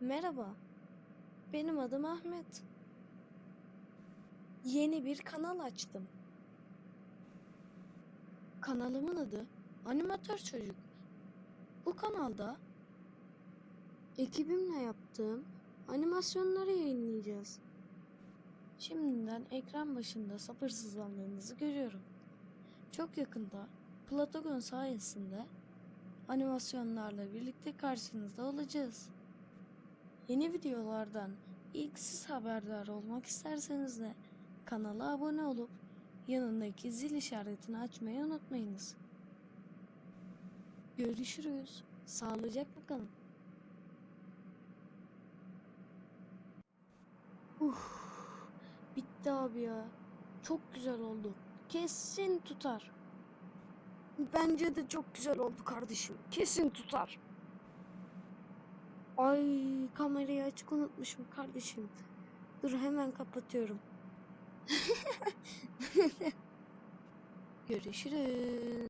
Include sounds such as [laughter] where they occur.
Merhaba, benim adım Ahmet. Yeni bir kanal açtım. Kanalımın adı Animatör Çocuk. Bu kanalda ekibimle yaptığım animasyonları yayınlayacağız. Şimdiden ekran başında sabırsızlandığınızı görüyorum. Çok yakında Platogon sayesinde animasyonlarla birlikte karşınızda olacağız. Yeni videolardan ilk siz haberdar olmak isterseniz de kanala abone olup yanındaki zil işaretini açmayı unutmayınız. Görüşürüz. Sağlıcakla kalın. Uf, bitti abi ya. Çok güzel oldu. Kesin tutar. Bence de çok güzel oldu kardeşim. Kesin tutar. Ay kamerayı açık unutmuşum kardeşim. Dur hemen kapatıyorum. [laughs] Görüşürüz.